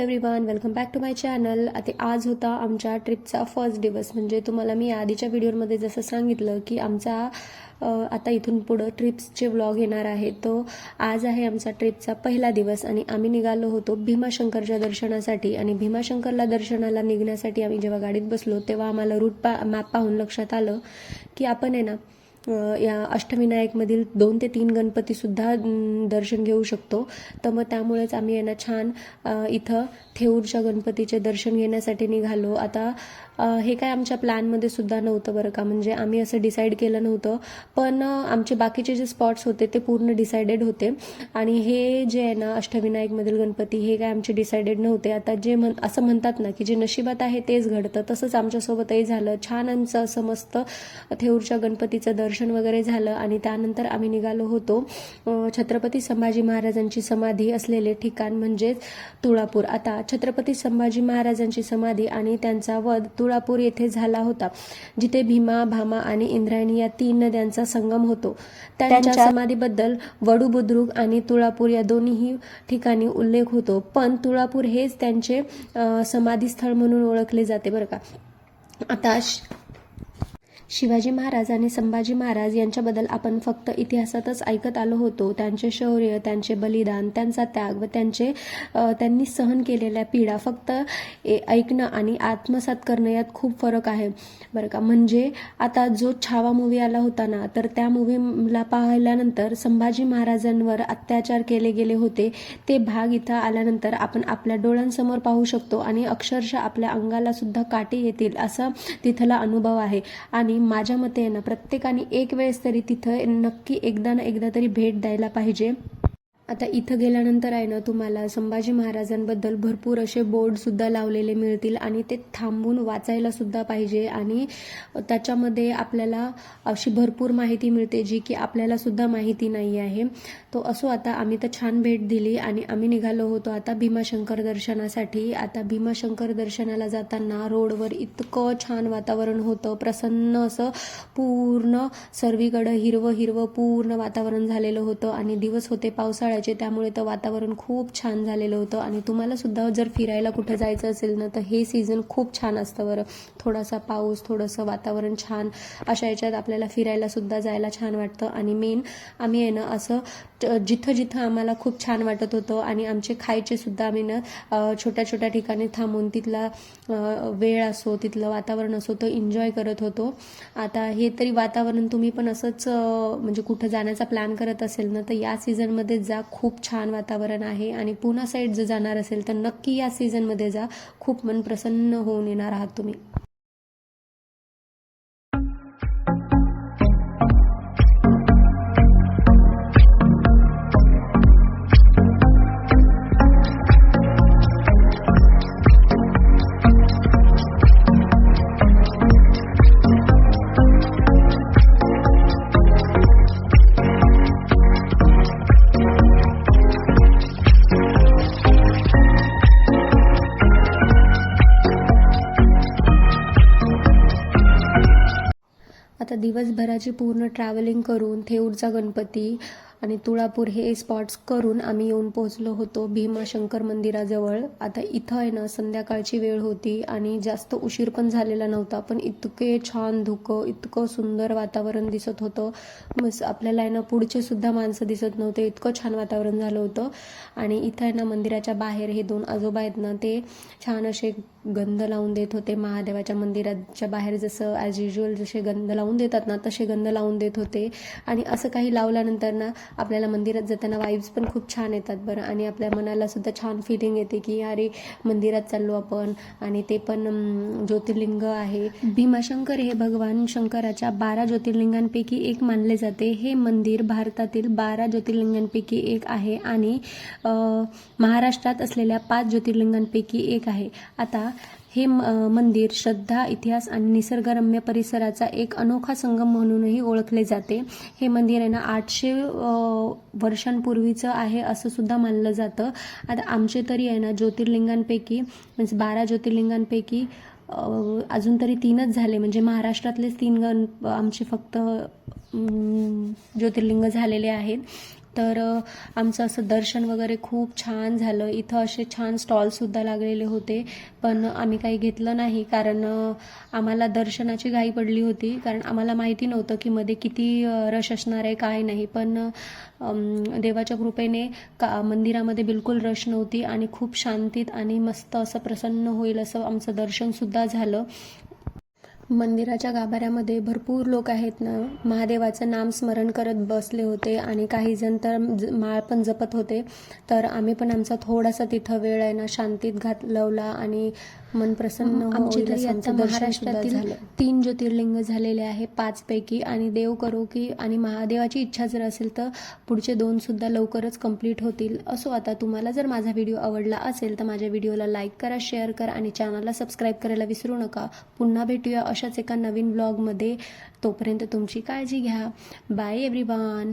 Hello everyone welcome back to my channel आता आज होता आमच्या ट्रिपचा फर्स्ट दिवस. म्हणजे तुम्हाला मी आधीच्या व्हिडिओमध्ये जसं सांगितलं की आमचा आता इथून पुढं ट्रिप्सचे व्लॉग येणार आहे. तो आज आहे आमचा ट्रिपचा पहिला दिवस आणि आम्ही निघालो होतो भीमाशंकरच्या दर्शनासाठी. आणि भीमाशंकरला दर्शनाला निघण्यासाठी आम्ही जेव्हा गाडीत बसलो तेव्हा आम्हाला रूट पा मॅप पाहून लक्षात आलं की आपण आहे ना या अष्टविनायकमधील दोन ते तीन गणपतीसुद्धा दर्शन घेऊ शकतो. तर मग त्यामुळेच आम्ही यांना छान इथं थेऊरच्या गणपतीचे दर्शन घेण्यासाठी निघालो. आता हे काय आमच्या प्लॅनमध्ये सुद्धा नव्हतं बरं का. म्हणजे आम्ही असं डिसाईड केलं नव्हतं. पण आमचे बाकीचे जे स्पॉट्स होते ते पूर्ण डिसाइडेड होते. आणि हे जे आहे ना अष्टविनायकमधील गणपती हे काय आमचे डिसाइडेड नव्हते. आता जे म्हण असं म्हणतात ना की जे नशिबात आहे तेच घडतं. तसंच आमच्यासोबतही झालं. छान आमचं असं मस्त थेऊरच्या गणपतीचं दर्शन वगैरे झालं. आणि त्यानंतर आम्ही निघालो होतो छत्रपती संभाजी महाराजांची समाधी असलेले ठिकाण म्हणजेच तुळापूर. आता छत्रपती संभाजी महाराजांची समाधी आणि त्यांचा वध तुळापूर येथे झाला होता जिथे भीमा भामा आणि इंद्रायणी या तीन नद्यांचा संगम होतो. त्यांच्या समाधीबद्दल वडू बुद्रुक आणि तुळापूर या दोन्ही ठिकाणी उल्लेख होतो. पण तुळापूर हेच त्यांचे समाधीस्थळ म्हणून ओळखले जाते बरं का. आता शिवाजी महाराज आणि संभाजी महाराज यांच्याबद्दल आपण फक्त इतिहासातच ऐकत आलो होतो. त्यांचे शौर्य त्यांचे बलिदान त्यांचा त्याग व त्यांचे त्यांनी सहन केलेल्या पीडा फक्त ए- ऐकणं आणि आत्मसात करणं यात खूप फरक आहे. बरं का? म्हणजे आता जो छावा मूवी आला होता ना तर त्या मूवीला पाहिल्यानंतर संभाजी महाराजांवर अत्याचार केले गेले होते. ते भाग इथं आल्यानंतर आपण आपल्या डोळ्यांसमोर पाहू शकतो आणि अक्षरशः आपल्या अंगाला सुद्धा काटे येतील असा तिथला अनुभव आहे. आणि माझ्या मते आहे ना प्रत्येकाने एक वेळेस तरी तिथं नक्की एकदा ना एकदा तरी भेट द्यायला पाहिजे. आता इथं गेल्यानंतर आहे ना तुम्हाला संभाजी महाराजांबद्दल भरपूर असे बोर्डसुद्धा लावलेले मिळतील आणि ते थांबून वाचायलासुद्धा पाहिजे आणि त्याच्यामध्ये आपल्याला अशी भरपूर माहिती मिळते जी की आपल्यालासुद्धा माहिती नाही आहे. तो असो आता आम्ही तर छान भेट दिली आणि आम्ही निघालो होतो आता भीमाशंकर दर्शनासाठी. आता भीमाशंकर दर्शनाला जाताना रोडवर इतकं छान वातावरण होतं प्रसन्न असं पूर्ण सर्वीकडं हिरवं हिरवं पूर्ण वातावरण झालेलं होतं आणि दिवस होते असायचे त्यामुळे तर वातावरण खूप छान झालेलं होतं. आणि तुम्हालासुद्धा जर फिरायला कुठं जायचं असेल ना तर हे सीझन खूप छान असतं बरं. थोडासा पाऊस थोडंसं वातावरण छान. अशा याच्यात आपल्याला फिरायलासुद्धा जायला छान वाटतं. आणि मेन आम्ही आहे ना असं जिथं जिथं आम्हाला खूप छान वाटत होतं आणि आमचे खायचे सुद्धा आम्ही ना छोट्या छोट्या ठिकाणी थांबून तिथला वेळ असो तिथलं वातावरण असो तो एन्जॉय करत होतो. आता हे तरी वातावरण तुम्ही पण असंच म्हणजे कुठं जाण्याचा प्लॅन करत असेल ना तर या सीझनमध्ये जा. खूप छान वातावरण आहे आणि पुणा साईड जर जाणार असेल तर नक्की या सीझनमध्ये जा. खूप मन प्रसन्न होऊन येणार आहात तुम्ही. आता दिवसभराची पूर्ण ट्रॅव्हलिंग करून थेऊरचा गणपती आणि तुळापूर हे स्पॉट्स करून आम्ही येऊन पोहोचलो होतो भीमाशंकर मंदिराजवळ. आता इथं आहे ना संध्याकाळची वेळ होती आणि जास्त उशीर पण झालेला नव्हता पण इतके छान धुकं इतकं सुंदर वातावरण दिसत होतं. मस आपल्याला आहे ना पुढचे सुद्धा माणसं दिसत नव्हते इतकं छान वातावरण झालं होतं. आणि इथं आहे ना मंदिराच्या बाहेर हे दोन आजोबा आहेत ना ते छान असे गंध लावून देत होते महादेवाच्या मंदिराच्या बाहेर जसं ॲज युजल जसे गंध लावून देतात ना तसे गंध लावून देत होते. आणि असं काही लावल्यानंतर ना आपल्याला मंदिरात जाताना वाईब्स पण खूप छान येतात बरं. आणि आपल्या मनाला सुद्धा छान फिलिंग येते की अरे मंदिरात चाललो आपण. आणि ते पण ज्योतिर्लिंग आहे. भीमाशंकर हे भगवान शंकराच्या बारा ज्योतिर्लिंगांपैकी एक मानले जाते. हे मंदिर भारतातील बारा ज्योतिर्लिंगांपैकी एक आहे. आणि महाराष्ट्रात असलेल्या पाच ज्योतिर्लिंगांपैकी एक आहे. आता हे म- मंदिर श्रद्धा इतिहास आणि निसर्गरम्य परिसराचा एक अनोखा संगम म्हणूनही ओळखले जाते. हे मंदिर आहे ना आठशे वर्षांपूर्वीचं आहे असं सुद्धा मानलं जातं. आता आमचे तरी आहे ना ज्योतिर्लिंगांपैकी म्हणजे बारा ज्योतिर्लिंगांपैकी अजून तरी तीनच झाले. म्हणजे महाराष्ट्रातलेच तीन गण आमचे फक्त ज्योतिर्लिंग झालेले आहेत. तर आमचं असं दर्शन वगैरे खूप छान झालं. इथं असे छान स्टॉलसुद्धा लागलेले होते पण आम्ही काही घेतलं नाही कारण आम्हाला दर्शनाची घाई पडली होती. कारण आम्हाला माहिती नव्हतं की मध्ये किती रश असणार आहे काय नाही. पण देवाच्या कृपेने का मंदिरामध्ये बिलकुल रश नव्हती आणि खूप शांतीत आणि मस्त असं प्रसन्न होईल असं आमचं दर्शनसुद्धा झालं. मंदिराच्या गाभाऱ्यामध्ये भरपूर लोक आहेत ना. महादेवाचं नाम स्मरण करत बसले होते आणि काही जण तर ज- माळ पण जपत होते. तर आम्ही पण आमचा थोडासा तिथं वेळ आहे ना शांतीत घातलवला आणि मन प्रसन्न तरी आता महाराष्ट्रातील झालं. तीन ज्योतिर्लिंग झालेले आहे पाचपैकी आणि देव करो की आणि महादेवाची इच्छा जर असेल तर पुढचे दोन सुद्धा लवकरच कंप्लीट होतील. असो आता तुम्हाला जर माझा व्हिडिओ आवडला असेल तर माझ्या व्हिडिओला लाईक करा शेअर करा आणि चॅनलला सबस्क्राईब करायला विसरू नका. पुन्हा भेटूया अशाच एका नवीन ब्लॉगमध्ये तोपर्यंत तुमची काळजी घ्या. Bye everyone